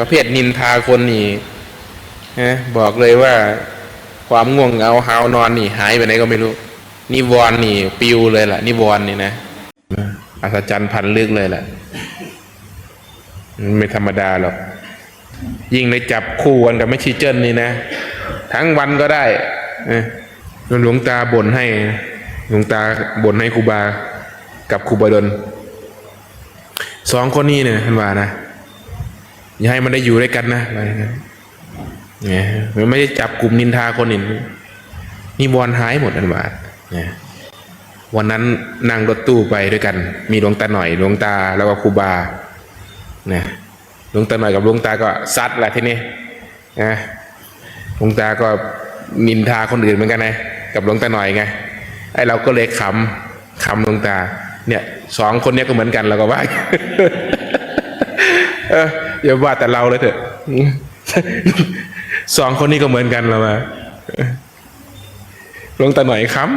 ประเภทนินทาคนนี่นะบอกเลยว่าความง่วงเหงาหาวนอนนี่หายไปไหนก็ไม่รู้ นิวรณ์นี่ปิวเลยล่ะ นิวรณ์นี่นะอัศจรรย์พันลึกเลยล่ะไม่ธรรมดาหรอกยิ่งในจับคู่กันกับแม่ชีเจิ้นนี่นะ ทั้งวันก็ได้หลวงตาบ่นให้หลวงตาบ่นให้ครูบา กับครูบาดลสองคนนี้เนี่ยท่านว่านะ อย่าให้มันได้อยู่ด้วยกันนะอะไรนะเนี่ยมันไม่ได้จับกลุ่มนินทาคนอื่นนี่วรหายหมดอันว่าเนี่ยวันนั้นนั่งรถตู้ไปด้วยกัน มีหลวงตาหน่อยหลวงตาแล้วก็ครูบาเนี่ยหลวงตาหน่อยกับหลวงตาก็ซัดแหละทีนี้นะหลวงตาก็นินทาคนอื่นเหมือนกันไงกับหลวงตาหน่อยไงไอ้เราก็เลยขำขำหลวงตา เนี่ยสองคนเนี้ยก็เหมือนกันเราก็ว่าเออ อย่าว่าแต่เราเลยเถอะสองคนนี้ก็เหมือนกันเรามาลงตาหน่อยค้ำ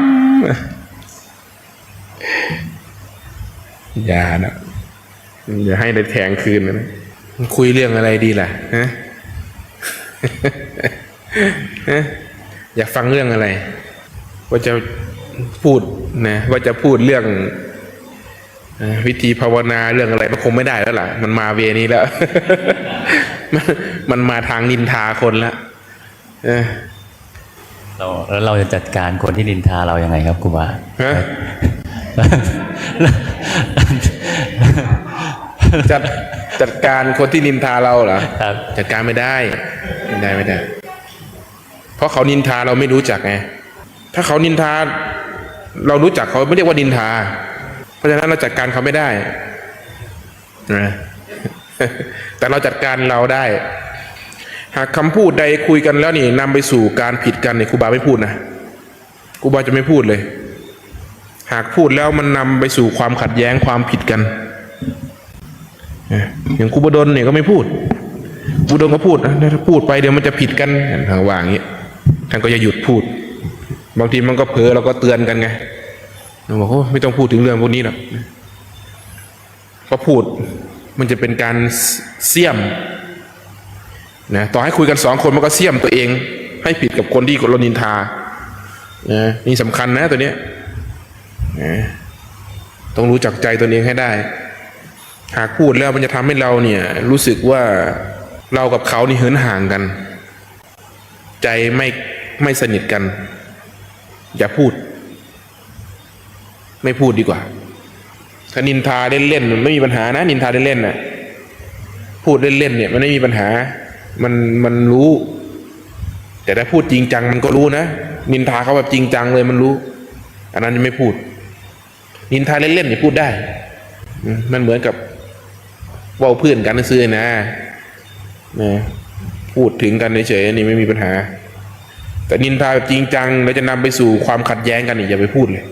อย่านะอย่าให้ได้แทงคืนนะคุยเรื่องอะไรดีล่ะฮะฮะอยากฟังเรื่องอะไร ว่าจะพูดนะ ว่าจะพูดเรื่อง วิธีภาวนาเรื่องอะไรมันคงไม่ได้แล้วล่ะ มันมาเวนี้แล้ว มันมันมาทางนินทาคนละเออเราแล้วเราจะจัดการคนที่นินทาเรายังไงครับครูบาฮะจัดจัดการคนที่นินทาเราเหรอครับ จัดการไม่ได้ไม่ได้ไม่ได้ เพราะเขานินทาเราไม่รู้จักไงถ้าเขานินทา เรารู้จักเขาไม่เรียกว่านินทา เพราะฉะนั้นเราจัดการเขาไม่ได้นะแต่เราจัดการเราได้ หากคำพูดใดคุยกันแล้วนี่นำไปสู่การผิดกันเนี่ยครูบาไม่พูดนะครูบาจะไม่พูดเลย หากพูดแล้วมันนำไปสู่ความขัดแย้งความผิดกันอย่างครูบดลเนี่ยก็ไม่พูดครูดลก็พูดนะถ้าพูดไปเดี๋ยวมันจะผิดกันทางว่าอย่างนี้ท่านก็จะหยุดพูด บางทีมันก็เผลอเราก็เตือนกันไง บอกโอ้ไม่ต้องพูดถึงเรื่องพวกนี้หรอกพราะพูดมันจะเป็นการเสี่ยมนะต่อให้คุยกันสองคนมันก็เสี่ยมตัวเอง ให้ผิดกับคนที่เรานินทานะนี่สำคัญนะตัวเนี้ยนะต้องรู้จักใจตัวเองให้ได้ หากพูดแล้วมันจะทำให้เราเนี่ย รู้สึกว่าเรากับเขานี่เหินห่างกัน ใจไม่ไม่สนิทกัน อย่าพูด ไม่พูดดีกว่าถ้านินทาเล่นๆมันไม่มีปัญหานะ นินทาเล่นๆน่ะพูดเล่นๆเนี่ยมันไม่มีปัญหา มันมันรู้ แต่ถ้าพูดจริงจังมันก็รู้นะ นินทาเขาแบบจริงจังเลยมันรู้ อันนั้นยังไม่พูด นินทาเล่นๆเนี่ยพูดได้ มันเหมือนกับว่าเพื่อนกันซื้อนะนะพูดถึงกันเฉยๆนี่ไม่มีปัญหา แต่นินทาแบบจริงจังแล้วจะนำไปสู่ความขัดแย้งกันนี่อย่าไปพูดเลย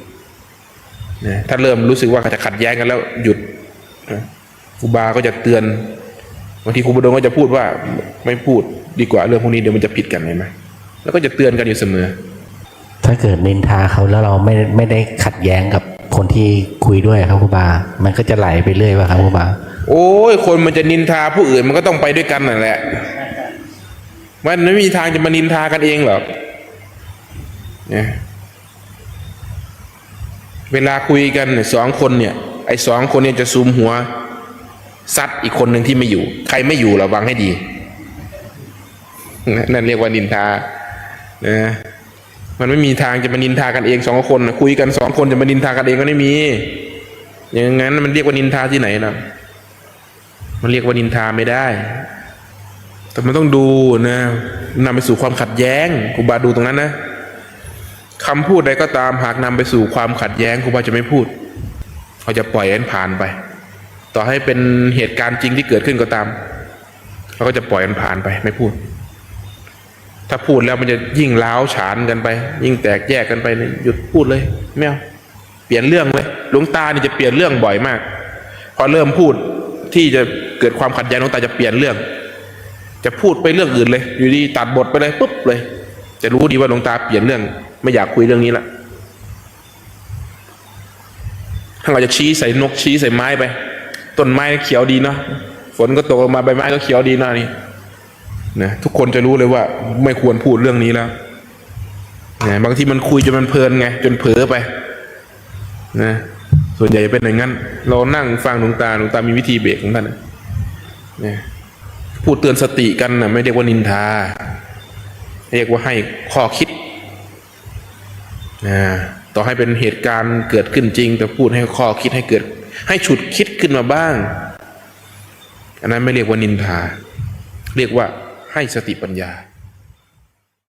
นะถ้าเริ่มรู้สึกว่าจะขัดแย้งกันแล้วหยุดนะครูบาก็จะเตือนบางทีครูบดงก็จะพูดว่าไม่พูดดีกว่าเรื่องพวกนี้เดี๋ยวมันจะผิดกันเห็นไหมแล้วก็จะเตือนกันอยู่เสมอ ถ้าเกิดนินทาเขาแล้วเราไม่ไม่ได้ขัดแย้งกับคนที่คุยด้วยครับครูบา มันก็จะไหลไปเรื่อยว่ะครับครูบา โอ้ยคนมันจะนินทาผู้อื่นมันก็ต้องไปด้วยกันนั่นแหละ มันไม่มีทางจะมานินทากันเองหรอกเนี่ย เวลาคุยกันสองคนเนี่ย ไอ้สองคนเนี่ยจะซูมหัวซัดอีกคนหนึ่งที่ไม่อยู่ ใครไม่อยู่ระวังให้ดี นั่นเรียกว่านินทานะมันไม่มีทางจะมานินทากันเองสองคนคุยกันสองคนจะมานินทากันเองก็ไม่มี อย่างนั้นมันเรียกว่านินทาที่ไหนล่ะมันเรียกว่านินทาไม่ได้ แต่มันต้องดูนะนำไปสู่ความขัดแย้งครูบาดูตรงนั้นนะ คำพูดใดก็ตามหากนำไปสู่ความขัดแย้งครูบาจะไม่พูดเขาจะปล่อยมันผ่านไป ต่อให้เป็นเหตุการณ์จริงที่เกิดขึ้นก็ตามเราก็จะปล่อยมันผ่านไปไม่พูด ถ้าพูดแล้วมันจะยิ่งล้าวฉานกันไป ยิ่งแตกแยกกันไปเนี่ยหยุดพูดเลยไม่เอาเปลี่ยนเรื่องเลยหลวงตานี่จะเปลี่ยนเรื่องบ่อยมาก พอเริ่มพูดที่จะเกิดความขัดแย้งหลวงตาจะเปลี่ยนเรื่อง จะพูดไปเรื่องอื่นเลย อยู่ดีตัดบทไปเลยปุ๊บเลย จะรู้ดีว่าหลวงตาเปลี่ยนเรื่อง ไม่อยากคุยเรื่องนี้ละถ้าเราจะชี้ใส่นกชี้ใส่ไม้ไป ต้นไม้เขียวดีเนาะฝนก็ตกลงมาใบไม้ก็เขียวดีหน้านี่นะทุกคนจะรู้เลยว่า ไม่ควรพูดเรื่องนี้แล้วนะบางทีมันคุยจนมันเพลินไง จนเผลอไป นะ ส่วนใหญ่เป็นอย่างนั้น เรานั่งฟังหลวงตาหลวงตามีวิธีเบรกของท่านนะนะพูดเตือนสติกันนะไม่เรียกว่านินทา เรียกว่าให้ข้อคิด ต่อให้เป็นเหตุการณ์เกิดขึ้นจริง แต่พูดให้ข้อคิดให้เกิด ให้ฉุดคิดขึ้นมาบ้าง อันนั้นไม่เรียกว่านินทา เรียกว่าให้สติปัญญา